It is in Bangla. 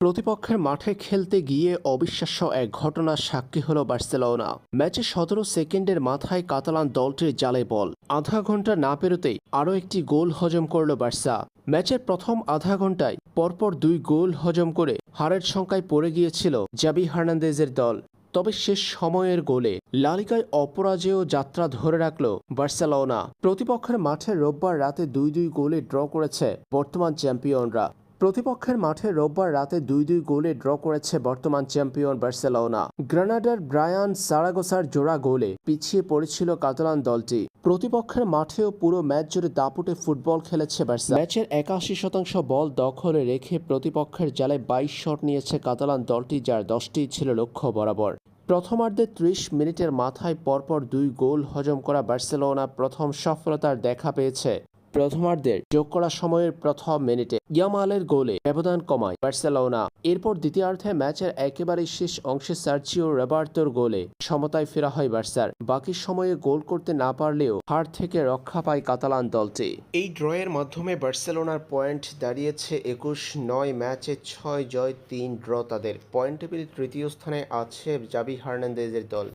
প্রতিপক্ষের মাঠে খেলতে গিয়ে অবিশ্বাস্য এক ঘটনার সাক্ষী হল বার্সেলোনা। ম্যাচে সতেরো সেকেন্ডের মাথায় কাতালান দলটির জালে বল। আধা ঘণ্টা না পেরোতেই আরও একটি গোল হজম করল বার্সা। ম্যাচের প্রথম আধা ঘন্টায় পরপর দুই গোল হজম করে হারের সংখ্যায় পড়ে গিয়েছিল জাবি হার্নান্দেজের দল। তবে শেষ সময়ের গোলে লালিকায় অপরাজেয় যাত্রা ধরে রাখল বার্সেলোনা। প্রতিপক্ষের মাঠে রোববার রাতে দুই দুই গোলে ড্র করেছে বর্তমান চ্যাম্পিয়নরা। প্রতিপক্ষের মাঠে রোববার রাতে দুই দুই গোলে ড্র করেছে বর্তমান চ্যাম্পিয়ন বার্সেলোনা। গ্রানাডার ব্রায়ান সারাগোসার জোড়া গোলে পিছিয়ে পড়েছিল কাতালান দলটি। প্রতিপক্ষের মাঠেও পুরো ম্যাচ জুড়ে দাপুটে ফুটবল খেলেছে বার্সা। ম্যাচের একাশি শতাংশ বল দখলে রেখে প্রতিপক্ষের জালে বাইশ শট নিয়েছে কাতালান দলটি, যার দশটি ছিল লক্ষ্য বরাবর। প্রথমার্ধে ত্রিশ মিনিটের মাথায় পরপর দুই গোল হজম করা বার্সেলোনা প্রথম সফলতার দেখা পেয়েছে। প্রথমার্ধের যোগ করা সময়ের প্রথম মিনিটে ইয়ামালের গোলে ব্যবধান কমায় বার্সেলোনা। এরপর দ্বিতীয়ার্ধে ম্যাচের একেবারে শেষ অংশে সার্জিও রবার্তোর গোলে সমতায় ফেরা হয় বার্সার। বাকি সময়ে গোল করতে না পারলেও হার থেকে রক্ষা পায় কাতালান দলটি। এই ড্রয়ের মাধ্যমে বার্সেলোনার পয়েন্ট দাঁড়িয়েছে একুশ, নয় ম্যাচে ছয় জয়, তিন ড্র তাদের। পয়েন্ট তৃতীয় স্থানে আছে জাবি হার্নান্দেজের দল।